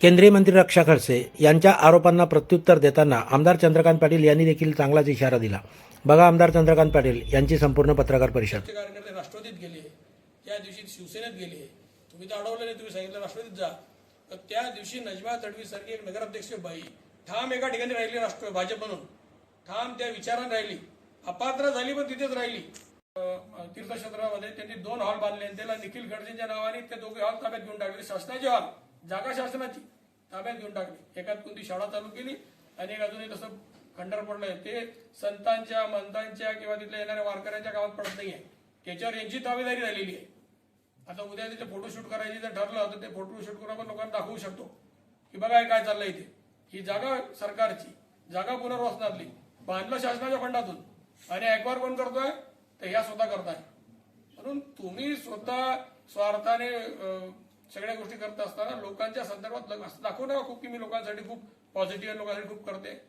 केंद्रीय मंत्री रक्षा खडसे यांच्या आरोपांना प्रत्युत्तर देताना आमदार चंद्रकांत पाटील यांनी देखील चांगलाच इशारा दिला. बघा आमदार चंद्रकांत पाटील यांची संपूर्ण पत्रकार परिषद. कार्यकर्ते राष्ट्रवादीत गेले त्या दिवशी शिवसेनेत गेले. तुम्ही तर अडवलं नाही तुम्ही सांगितलं राष्ट्रवादीत जा. तर त्या दिवशी नजमा तडवी सारखी एक नगराध्यक्ष बाई ठाम एका ठिकाणी राहिली राष्ट्र भाजप म्हणून. ठाम त्या विचारात राहिली. अपात्र झाली पण तिथेच राहिली. तीर्थक्षेत्रामध्ये त्यांनी दोन हॉल बांधले. त्याला निखिल खडसेंच्या नावाने ते दोघे हॉल ताब्यात घेऊन टाकले. शासनाचे हॉल. जागा शासनाची ताब्यात घेऊन टाकली. एकात कोणती शाळा चालू केली आणि एक अजूनही तसं खंडर पडलंय. ते संतांच्या मंतांच्या किंवा तिथल्या येणाऱ्या वारकऱ्यांच्या गावात पडत नाहीये. त्याच्यावर यांची ताबेदारी झालेली आहे. आता उद्या तिथे फोटोशूट करायची जर ठरलं तर ते फोटोशूट करून आपण लोकांना दाखवू शकतो. की बघा काय चाललंय इथे. ही जागा सरकारची जागा पुनर्वसनातली बांधलं शासनाच्या फंडातून. आणि ऍक्वार कोण करतोय? तर ह्या स्वतः करताय. म्हणून तुम्ही स्वतः स्वार्थाने सगळ्या गोष्टी करत असताना लोकांच्या संदर्भात असं दाखवू नका खूप की मी लोकांसाठी खूप पॉझिटिव्ह लोकांसाठी खूप करते.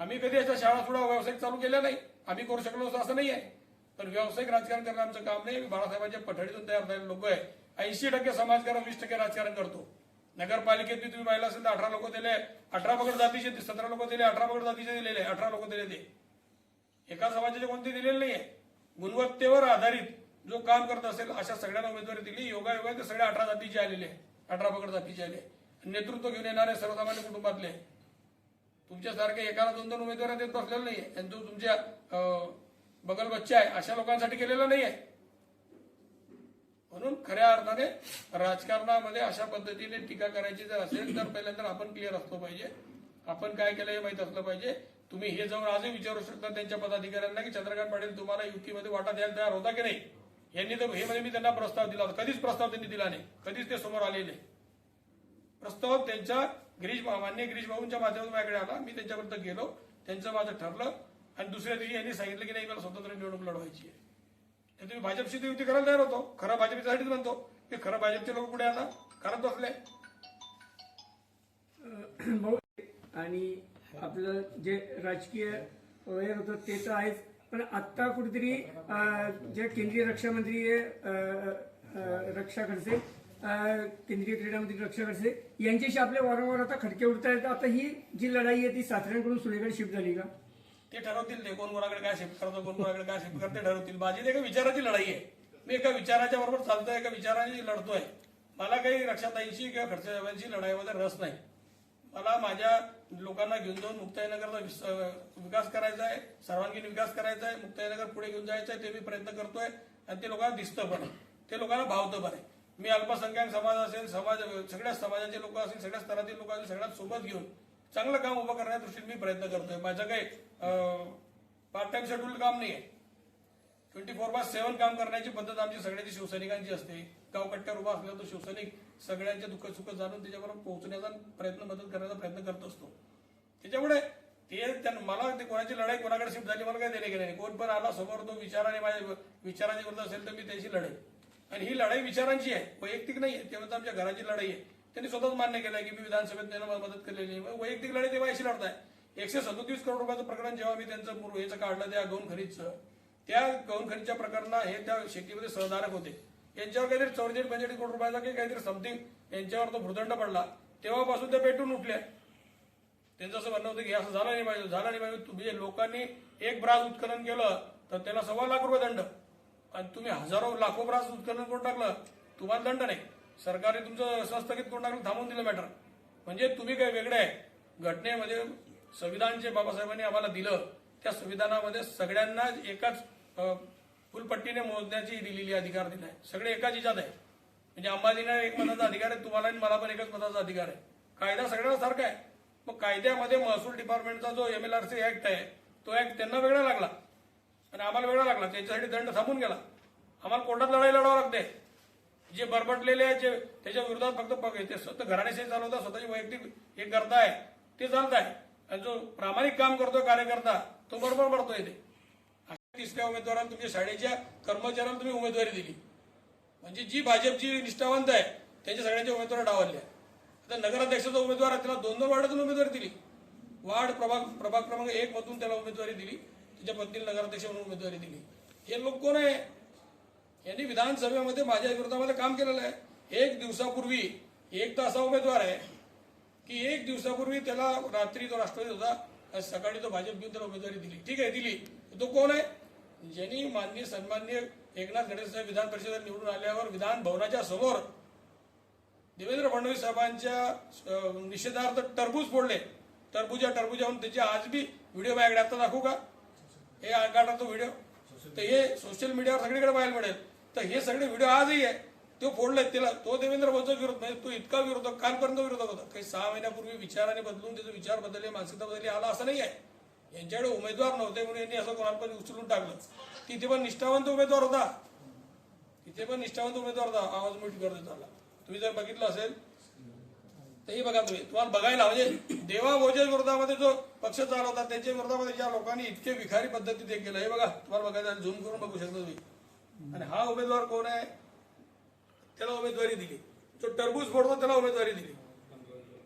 आम्ही कधी अशा शाळा सुद्धा व्यावसायिक चालू केल्या नाही. आम्ही करू शकलो असं नाही आहे. पण व्यावसायिक राजकारण करणं आमचं काम नाही. बाळासाहेबांच्या पठडीतून तयार झालेले लोक आहे. ऐंशी टक्के समाजकारण वीस टक्के राजकारण करतो. नगरपालिकेत बी तुम्ही पाहिलं असेल तर अठरा लोक दिले. अठरा पगड जातीचे सतरा लोक दिले. अठरा पगड जातीचे दिलेले. अठरा लोक दिले ते. एका समाजाचे कोणते दिलेले नाहीये. गुणवत्तेवर आधारित. जो काम करत असेल अशा सगळ्यांना उमेदवारी दिली. योगायोगाने योगा ते सगळ्या अठरा जातीचे आलेले अठरा पकड जातीचे आले नेतृत्व घेऊन येणारे सर्वसामान्य कुटुंबातले तुमच्यासारखे एकाला दोन दोन उमेदवार देत बसलेलं नाही आणि जो तुमच्या बगल बच्चा आहे. अशा लोकांसाठी केलेलं नाहीये. म्हणून खऱ्या अर्थाने राजकारणामध्ये अशा पद्धतीने टीका करायची जर असेल तर पहिल्यांदा आपण क्लिअर असलो पाहिजे. आपण काय केलं हे माहीत असलं पाहिजे. तुम्ही हे जाऊन आजही विचारू शकता त्यांच्या पदाधिकाऱ्यांना की चंद्रकांत पाटील तुम्हाला युतीमध्ये वाटा द्यायला तयार होता की नाही? यांनी तर हे म्हणजे मी त्यांना प्रस्ताव दिला होता. कधीच प्रस्ताव त्यांनी दिला नाही. कधीच ते समोर आलेले नाही. प्रस्ताव त्यांच्या गिरीश मान्य गिरीश भाऊंच्या माध्यमातून माझ्याकडे आला. मी त्यांच्यापर्यंत गेलो. त्यांचं माझं ठरलं. आणि दुसऱ्या दिवशी यांनी सांगितलं की नाही मला स्वतंत्र निवडणूक लढवायची आहे. तर तुम्ही भाजपशी तर युती करायला तयार होतो. खरं भाजपच्यासाठीच म्हणतो की खरं भाजपचे लोक कुठे आता करत बसले आणि आपलं जे राजकीय वगैरे होतं ते तर आहेच. पण आत्ता कुठेतरी जे केंद्रीय रक्षा मंत्री आहे, रक्षा खडसे केंद्रीय क्रीडा मंत्री रक्षा खडसे यांच्याशी आपले वारंवार आता खडके उडत आहेत आता ही जी लढाई आहे ती साताऱ्यांकडून सुनेकडे शिफ्ट झाली का? ते ठरवतील ते कोण कोणाकडे काय शिफ्ट करतो कोण कोणाकडे काय शिफ्ट करते ठरवतील. माझी ते एका विचाराची लढाई आहे. मी एका विचाराच्या बरोबर चालतोय एका विचाराने लढतोय. मला काही रक्षाताईंशी किंवा खडसेसाहेबांशी लढाईमध्ये रस नाही. मला माझ्या लोकांना घेऊन जाऊन मुक्ताईनगरचा विकास करायचा आहे. सर्वांगीण विकास करायचा आहे. मुक्ताईनगर पुढे घेऊन जायचं आहे ते मी प्रयत्न करतोय. आणि ते लोकांना दिसतं पण. ते लोकांना भावतं पण आहे. मी अल्पसंख्याक समाज असेल समाज सगळ्या समाजाचे लोक असतील सगळ्या स्तरातील लोक असतील सगळ्यात सोबत घेऊन चांगलं काम उभं करण्याच्या दृष्टीने मी प्रयत्न करतोय. माझं काही पार्ट टाइम शेड्यूल काम नाही आहे. ट्वेंटी फोर बाय सेव्हन काम करण्याची पद्धत आमची सगळ्याची शिवसैनिकांची असते. गावकट्ट्यावर उभा असल्यावर तो शिवसैनिक सगळ्यांच्या दुःख सुख जाणून त्याच्याबरोबर पोहोचण्याचा प्रयत्न मदत करण्याचा प्रयत्न करत असतो. त्याच्यामुळे ते मला ते कोणाची लढाई कोणाकडे शिफ्ट झाली मला काय देणे गेले नाही. कोण पण आला समोर तो विचाराने माझ्या विचाराच्या विरुद्ध असेल तर मी त्याची लढाई आणि ही लढाई विचारांची आहे वैयक्तिक नाही आहे तेव्हा तर आमच्या घराची लढाई आहे. त्यांनी स्वतःच मान्य केलंय की मी विधानसभेत त्यांना मदत केलेली आहे वैयक्तिक लढाई तेव्हा अशी लढताय. एकशे सदोतीस करोड रुपयाचं प्रकरण जेव्हा मी त्यांचं पूर्व याचं काढलं त्या गौण खरीदचं. त्या गौण खरीदच्या प्रकरणा हे त्या शेतीमध्ये सहधारक होते. यांच्यावर काहीतरी चौवेचाळीस पंचेचाळीस कोटी रुपयाचा की काहीतरी समथिंग यांच्यावर तो भूदंड पडला. तेव्हापासून ते पेटून उठल्या त्यांचं असं म्हणणं होतं की असं झालं नाही पाहिजे झालं नाही पाहिजे. तुम्ही लोकांनी एक ब्रास उत्खनन केलं तर त्याला सव्वा लाख रुपये दंड. आणि तुम्ही हजारो लाखो ब्रास उत्खनन करून टाकलं तुम्हाला दंड नाही. सरकारने तुमचं संस्थगित करून टाकलं थांबवून दिलं मॅटर म्हणजे तुम्ही काय वेगळे आहे? घटनेमध्ये संविधान जे बाबासाहेबांनी आम्हाला दिलं त्या संविधानामध्ये सगळ्यांना एकाच फुलपट्टीने मोजण्याची दिलेली अधिकार दिलाय. सगळे एकाच हिच्यात आहे म्हणजे अंबाजीला एक मताचा अधिकार आहे तुम्हाला आणि मला पण एकच मताचा अधिकार आहे. कायदा सगळ्यांना सारखा आहे. मग कायद्यामध्ये महसूल डिपार्टमेंटचा जो M L R C act आहे तो ऍक्ट त्यांना वेगळा लागला. आणि आम्हाला वेगळा लागला. त्यांच्यासाठी दंड थांबून गेला. आम्हाला कोर्टात लढाई लढावं लागते. जे बरबटलेले आहे जे त्याच्या विरोधात फक्त ते स्वतः घराणेशाही चालवतात स्वतःची वैयक्तिक हे करताय ते चालत आहे आणि जो प्रामाणिक काम करतोय कार्यकर्ता तो बरोबर पडतोय ते. तिसऱ्या उमेदवाराला तुमच्या शाळेच्या कर्मचाऱ्यांना तुम्ही उमेदवारी दिली. म्हणजे जी भाजपची निष्ठावंत आहे त्यांच्या सगळ्यांच्या उमेदवार डावलल्या. आता नगराध्यक्षाचा उमेदवार आहे त्याला दोन दोन वार्डातून उमेदवारी दिली. वार्ड प्रभाग प्रभाग क्रमांक एक मधून त्याला उमेदवारी दिली. त्याच्या पत्नीला नगराध्यक्ष म्हणून उमेदवारी दिली. हे लोक कोण आहे? यांनी विधानसभेमध्ये माझ्या विरोधामध्ये काम केलेलं आहे. एक दिवसापूर्वी एक तर असा उमेदवार आहे की एक दिवसापूर्वी त्याला रात्री तो राष्ट्रवादी होता. आज सकाळी तो भाजप घेऊन त्याला उमेदवारी दिली. ठीक आहे दिली. तो कोण आहे? ज्यांनी माननीय सन्माननीय एकनाथ खडसे साहेब विधान परिषदेत निवडून आल्यावर विधान भवनाच्या समोर देवेंद्र फडणवीस साहेबांच्या निषेधार्थ टरबूज फोडले. टरबूजा टरबूजाहून त्याचे आज बी व्हिडिओ माझ्याकडे आता दाखवू का? हे काढा तो व्हिडिओ. तर हे सोशल मीडियावर सगळीकडे पाहायला मिळेल. तर हे सगळे व्हिडिओ आजही आहे. तो फोडले तिला तो देवेंद्र फडणवीस विरोध म्हणजे तो इतका विरोधक कालपर्यंत विरोधक होता. काही सहा महिन्यापूर्वी विचाराने बदलून त्याचा विचार बदलले मानसिकता बदलली आला असं नाही आहे. यांच्याकडे उमेदवार नव्हते म्हणून यांनी असं कोणाला पण उचलून टाकलं तिथे पण निष्ठावंत उमेदवार होता. तिथे पण निष्ठावंत उमेदवार होता. आवाज मोठी करत झाला तुम्ही जर बघितलं असेल तेही बघा तुम्ही. तुम्हाला बघायला म्हणजे देवा भोजे विरोधामध्ये जो पक्ष चालवता त्यांच्या विरोधामध्ये ज्या लोकांनी इतके विखारी पद्धतीत हे केलं हे बघा. तुम्हाला बघायला झूम करून बघू शकता तुम्ही. आणि हा उमेदवार कोण आहे? त्याला उमेदवारी दिली. जो टरबूज फोडतो त्याला उमेदवारी दिली.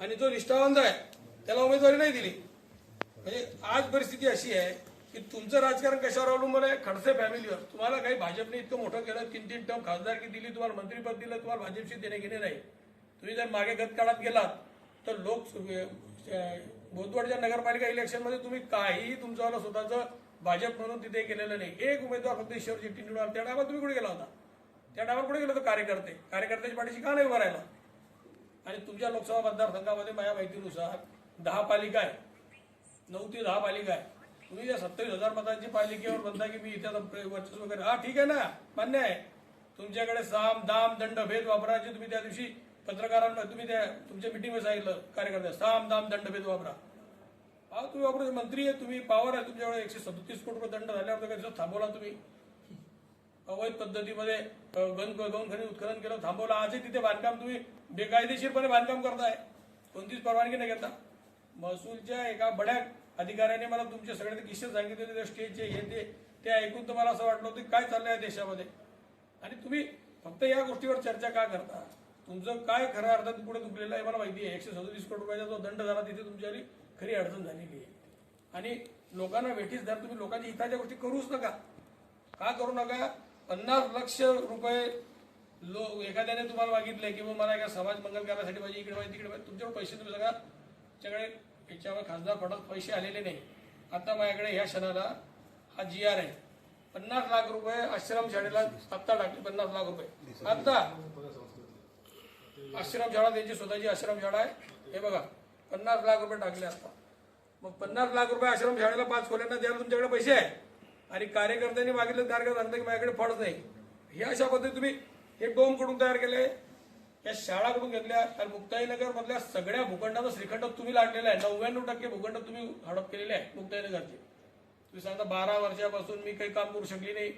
आणि जो निष्ठावंत आहे त्याला उमेदवारी नाही दिली. म्हणजे आज परिस्थिती अशी आहे की तुमचं राजकारण कशावर अवलंबून आहे? खडसे फॅमिलीवर. तुम्हाला काही भाजपने इतकं मोठं केलं तीन तीन टर्म खासदारकी दिली तुम्हाला मंत्रीपद दिलं तुम्हाला भाजपशी देणे घेणे नाही. तुम्ही जर मागे गत काळात गेलात तर लोक बोधवाडच्या नगरपालिका इलेक्शनमध्ये तुम्ही काहीही तुमचं स्वतःचं भाजप म्हणून तिथे केलेलं नाही. एक उमेदवार फक्त ईश्वर शेट्टी निवडून आला. त्या टायमात तुम्ही कुठे गेला होता? त्या टायमात कुठे गेलो होतो? कार्यकर्ते. कार्यकर्त्याच्या पाठीशी का नाही उभं राहिला? आणि तुमच्या लोकसभा मतदारसंघामध्ये माझ्या माहितीनुसार दहा पालिका आहे. नऊ ते दहा पालिका आहे. तुम्ही या सत्तावीस हजार मतांची पालिकेवर म्हणता की मी इथे वर्चस्व वगैरे हा ठीक आहे ना? मान्य आहे. तुमच्याकडे साम दाम दंड भेद वापरायचे तुम्ही त्या दिवशी पत्रकारांना तुम्ही त्या तुमच्या मिटिंगमध्ये सांगितलं कार्यकर्त्या साम दाम दंड भेद वापरा. हा तुम्ही वापरू मंत्री आहे तुम्ही पॉवर आहे तुमच्याकडे एकशे सदतीस कोटी रुपये दंड झाल्यावर कसं थांबवला तुम्ही. अवैध पद्धतीमध्ये गन गौन खनिज उत्खनन केलं थांबवलं. आजही तिथे बांधकाम तुम्ही बेकायदेशीरपणे बांधकाम करताय. कोणतीच परवानगी नाही घेता. महसूलच्या एका बड्या अधिकाऱ्याने मला तुमचे सगळ्यात किस्से सांगितले होते स्टेजचे हे ते ते ऐकून तुम्हाला असं वाटलं होतं काय चाललंय आहे देशामध्ये. आणि तुम्ही फक्त या गोष्टीवर चर्चा का करता? तुमचं काय खऱ्या अर्थात पुढे दुखलेलं आहे मला माहिती आहे. एकशे सदतीस कोटी रुपयाचा जो दंड झाला तिथे तुमच्यावाली खरी अडचण झालेली आहे. आणि लोकांना वेठीस धर तुम्ही लोकांच्या हिताच्या गोष्टी करूच नका. का करू नका? पन्नास लक्ष रुपये लो एखाद्याने तुम्हाला मागितले की मला एका समाज मंगल करण्यासाठी पाहिजे इकडे पाहिजे तिकडे पाहिजे तुमच्याकडे पैसे तुम्ही सगळा तुमच्याकडे याच्यावर खासदार फटात पैसे आलेले नाही. आता माझ्याकडे ह्या क्षणाला हा जी आर आहे. पन्नास लाख रुपये आश्रम शाळेला आत्ता टाकले पन्नास लाख रुपये. आत्ता आश्रम शाळा त्यांची स्वतःची आश्रम शाळा आहे. हे बघा पन्नास लाख रुपये टाकले आत्ता मग पन्नास लाख रुपये आश्रम शाळेला पाच खोल्यांना द्यायला तुमच्याकडे पैसे आहे. आणि कार्यकर्त्यांनी मागितलं तारखा सांगतं की माझ्याकडे फंड नाही. हे अशा पद्धती तुम्ही हे डोमकडून तयार केले या शाळा कडून घेतल्या? तर मुक्ताईनगर मधल्या सगळ्या भूखंडाचं श्रीखंड तुम्ही लाडलेला आहे. नव्याण्णव टक्के भूखंड तुम्ही हडप केलेले आहे मुक्ताईनगरचे. तुम्ही सांगता बारा वर्षापासून मी काही काम करू शकली नाही.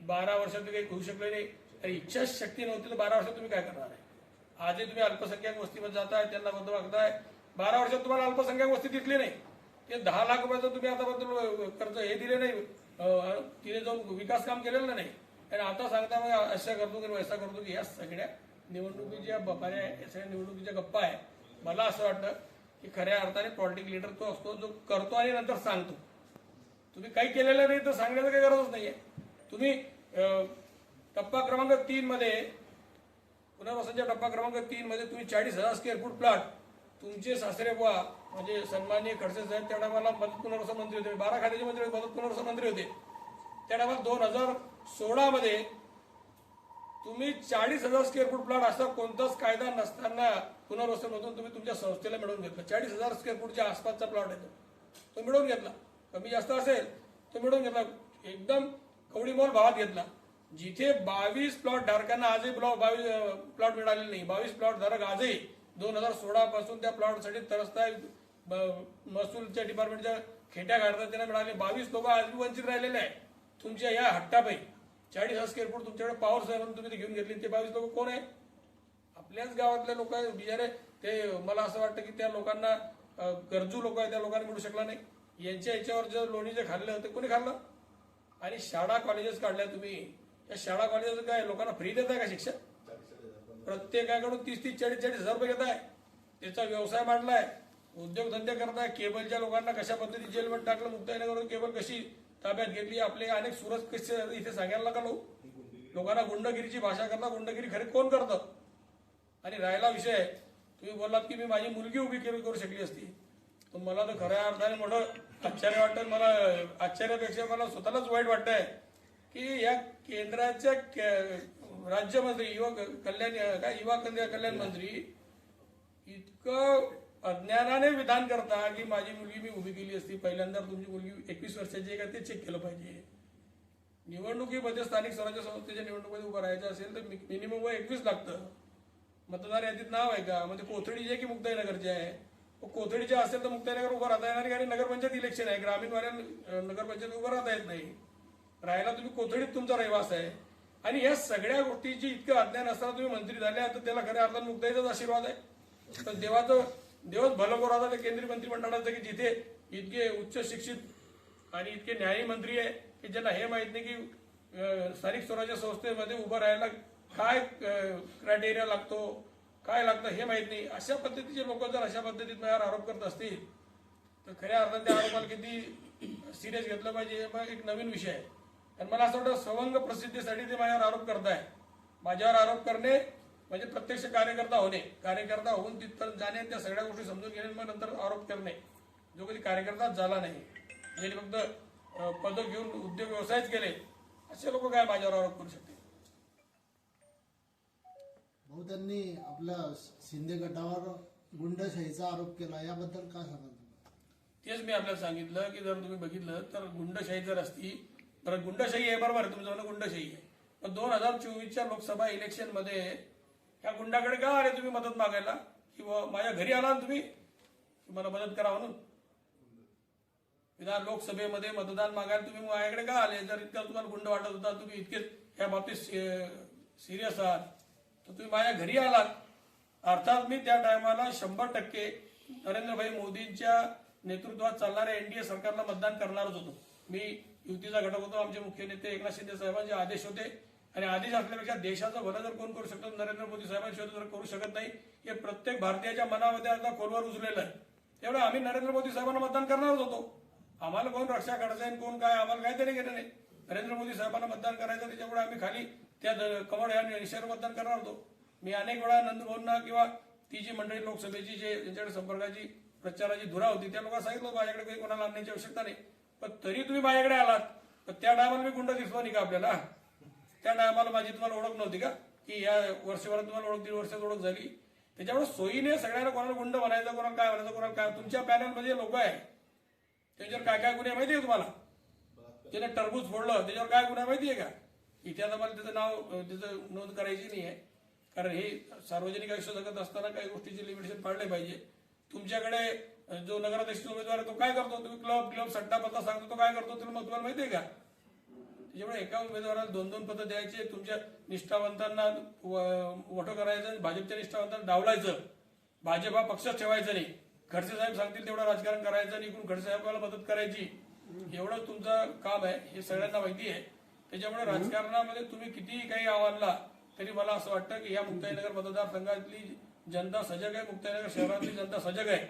बारा वर्षात काही करू शकले नाही. तर इच्छाशक्ती नव्हती. तर बारा वर्षात तुम्ही काय करणार आहे? आजही तुम्ही अल्पसंख्याक वस्तीमध्ये जाताय त्यांना बंद मागताय. बारा वर्षात तुम्हाला अल्पसंख्याक वस्ती दिसली नाही. ते दहा लाख रुपयाचं तुम्ही आतापर्यंत कर्ज हे दिले नाही. तिने जाऊन विकास काम केलेलं नाही. आणि आता सांगता मग अशा करतो की वैसा करतो की या सगळ्या निवडणुकीच्या बपाऱ्या आहे, या सगळ्या निवडणुकीच्या गप्पा आहे मला असं वाटतं की खऱ्या अर्थाने पॉलिटिक लीडर तो असतो जो करतो आणि नंतर सांगतो. तुम्ही काही केलेलं नाही तर सांगण्याचं काही गरजच नाहीये. तुम्ही टप्पा क्रमांक तीनमध्ये पुनर्वसनच्या टप्पा क्रमांक तीनमध्ये तुम्ही चाळीस हजार स्क्वेअर फूट प्लॉट तुमचे सासरे बुवा म्हणजे सन्माननीय खडसे साहेब त्या टायमाला मदत पुनर्वसन मंत्री होते. बारा खात्याचे मंत्री होते मदत पुनर्वसन मंत्री होते. त्या टायमाला दोन हजार सोळामध्ये तुम्ही चाळीस हजार स्क्वेअर फूट प्लॉट असा कोणताच कायदा नसताना पुनर्वसन मधून तुम्ही तुमच्या संस्थेला मिळवून घेतला. चाळीस हजार स्क्वेअर फूटच्या आसपासचा प्लॉट आहे तो. मिळवून घेतला. कमी जास्त असेल तो मिळवून घेतला. एकदम कवडीमोल भावात घेतला. जिथे बावीस प्लॉट धारकांना आजही प्लॉट बावीस प्लॉट मिळालेले नाही. बावीस प्लॉट धारक आजही दोन हजार सोळा पासून त्या प्लॉटसाठी तरसताय ब- महसूलच्या डिपार्टमेंटच्या खेट्या काढतात त्यांना मिळाले. बावीस लोक आज वंचित राहिलेले आहे तुमच्या या हट्टापैकी चाळीस हजार स्क्वेअर फूट तुमच्याकडे पॉवर सेवन तुम्ही ते घेऊन घेतली ते बावीस लोक कोण आहे? आपल्याच गावातले लोक आहे बिचारे ते मला असं वाटतं की त्या लोकांना गरजू लोक आहे त्या लोकांना मिळू शकला नाही. यांच्या याच्यावर जर लोणी जे खाल्लं ते कोणी खाल्लं? आणि शाळा कॉलेजेस काढल्या तुम्ही. या शाळा कॉलेजेस काय लोकांना फ्री देताय का शिक्षण? प्रत्येकाकडून तीस तीस चाळीस चाळीस हजार रुपये घेताय त्याचा व्यवसाय मांडलाय. उद्योगधंदे करताय. केबलच्या लोकांना कशा पद्धतीने जेलमध्ये टाकलं? मुक्ताईनगर केबल कशी ताब्यात घेतली आपले अनेक सुरज कसे इथे सांगायला लागलो. लोकांना गुंडगिरीची भाषा करता गुंडगिरी खरे कोण करतं? आणि राहिला विषय तुम्ही बोललात की मी माझी मुलगी उभी करू करू शकली असती. तर मला तर खऱ्या अर्थाने मोठं आश्चर्य वाटतं. मला आश्चर्यापेक्षा मला स्वतःलाच वाईट वाटतंय की या केंद्राच्या के- राज्यमंत्री युवा कल्याण काय युवा कल्याण मंत्री इतकं अज्ञानाने विधान करता की माझी मुलगी मी उभी केली असती. पहिल्यांदा तुमची मुलगी एकवीस वर्षाची आहे का ते चेक केलं पाहिजे. निवडणुकीमध्ये स्थानिक स्वराज्य संस्थेच्या निवडणुकीमध्ये उभं राहायचं असेल तर मिनिमम वय एकवीस लागतं. मतदार यादीत नाव आहे का? म्हणजे कोथडीची आहे की मुक्ताईनगरचे आहे? कोथडीचे असेल तर मुक्ताईनगर उभं राहता येणार नाही कारण नगरपंचायत इलेक्शन आहे? ग्रामीणवाल्या नगरपंचायत उभं राहता येत नाही. राहायला तुम्ही कोथडीत तुमचा रहिवास आहे. आणि या सगळ्या गोष्टीची इतकं अज्ञान असताना तुम्ही मंत्री झाले तर त्याला खऱ्या अर्थात मुक्ताईचाच आशीर्वाद आहे. तर देवाचं देवच भलं करू आता ते केंद्रीय मंत्रिमंडळाचं की जिथे इतके उच्च शिक्षित आणि इतके न्यायी मंत्री आहे की ज्यांना हे माहीत नाही की स्थानिक स्वराज्य संस्थेमध्ये उभं राहायला काय क्रायटेरिया लागतो काय लागतं हे माहीत नाही. अशा पद्धतीचे लोक जर अशा पद्धतीत माझ्यावर आरोप करत असतील तर खऱ्या अर्थात त्या आरोपाला किती सिरियस घेतलं पाहिजे हे मग एक नवीन विषय आहे. आणि मला असं वाटतं सवंग प्रसिद्धीसाठी ते माझ्यावर आरोप करताय माझ्यावर आरोप करणे म्हणजे प्रत्यक्ष कार्यकर्ता होणे कार्यकर्ता होऊन तिथपर्यंत जाणे त्या सगळ्या गोष्टी समजून घेणे मग नंतर आरोप करणे. जो कधी कार्यकर्ताच झाला नाही ज्यांनी फक्त पदं घेऊन उद्योग व्यवसायच केले असे लोक काय माझ्यावर आरोप करू शकते? भाऊ त्यांनी आपल्या शिंदे गटावर गुंडशाहीचा आरोप केला याबद्दल काय सांगाल तेच मी आपल्याला सांगितलं की जर तुम्ही बघितलं तर गुंडशाही जर असती तर गुंडशाही आहे बरोबर आहे, तुमचं म्हणणं गुंडशाही आहे. पण दोन हजार चोवीसच्या लोकसभा इलेक्शन त्या ह्या गुंडाकडे का आले तुम्ही मदत मागायला? किंवा माझ्या घरी आला तुम्ही? मला मदत करा म्हणून. विधान लोकसभेमध्ये मतदान मागायला तुम्ही माझ्याकडे का आले? जर इतका तुम्हाला गुंड वाटत होता तुम्ही इतके या बाबतीत सिरियस आहात तर तुम्ही माझ्या घरी आलात. अर्थात मी त्या टायमाला शंभर टक्के नरेंद्रभाई मोदींच्या नेतृत्वात चालणाऱ्या एनडीए सरकारला मतदान करणारच होतो. मी युतीचा घटक होतो आमचे मुख्य नेते एकनाथ शिंदे साहेबांचे आदेश होते. आणि आदेश असल्यापेक्षा देशाचं भलं जर कोण करू शकतो? नरेंद्र मोदी साहेबांशिवाय जर करू शकत नाही. हे प्रत्येक भारतीयाच्या मनामध्ये आता खोलवर उचलेलं आहे. तेवढं आम्ही नरेंद्र मोदी साहेबांना मतदान करणारच होतो. आम्हाला कोण रक्षा करायचं आहे कोण काय आम्हाला काय तरी घेणं नाही. नरेंद्र मोदी साहेबांना मतदान करायचं त्याच्यामुळे आम्ही खाली त्या कमळ या निशावर मतदान करणार होतो. मी अनेक वेळा नंदभवनना किंवा ती जी मंडळी लोकसभेची जे त्यांच्याकडे संपर्काची प्रचाराची धुरा होती त्या लोकांना सांगितलं माझ्याकडे काही कोणाला आणण्याची आवश्यकता नाही. पण तरी तुम्ही माझ्याकडे आलात. तर त्या टायमाला मी गुंड दिसलो नाही का आपल्याला? त्या टायमाला माझी तुम्हाला ओळख नव्हती का? की या वर्षभरात तुम्हाला ओळख दीड वर्षात ओळख झाली. त्याच्यामुळे सोयीने सगळ्यांना कोणाला गुंड म्हणायचं कोणाला काय म्हणायचं कोणाला काय. तुमच्या पॅनलमध्ये लोक आहे त्यांच्यावर काय काय गुन्हे माहिती आहे तुम्हाला? त्याने टरबूज फोडलं त्याच्यावर काय गुन्हा माहिती आहे का? इतिहासामध्ये त्याचं नाव त्याचं नोंद करायची नाही आहे. कारण हे सार्वजनिक आयुष्य जगत असताना काही गोष्टीचे लिमिटेशन पाळले पाहिजे. तुमच्याकडे जो नगराध्यक्ष उमेदवार आहे तो काय करतो? तुम्ही क्लब क्लब सट्टा पत्ता सांगतो तो काय करतो? तुला मग तुम्हाला माहिती आहे का? त्याच्यामुळे एका उमेदवाराला दोन दोन पदं द्यायचे तुमच्या निष्ठावंतांना वोटो करायचं आणि भाजपच्या निष्ठावंतांना डावलायचं. भाजप हा पक्षच ठेवायचा नाही. खडसे साहेब सांगतील तेवढं राजकारण करायचं आणि इकडून खडसे साहेबाला मदत करायची. एवढं तुमचं काम आहे हे सगळ्यांना माहिती आहे. त्याच्यामुळे राजकारणामध्ये तुम्ही कितीही काही आव्हानला तरी मला असं वाटतं की या मुक्ताईनगर मतदारसंघातली जनता सजग आहे मुक्ताईनगर शहरातली जनता सजग आहे.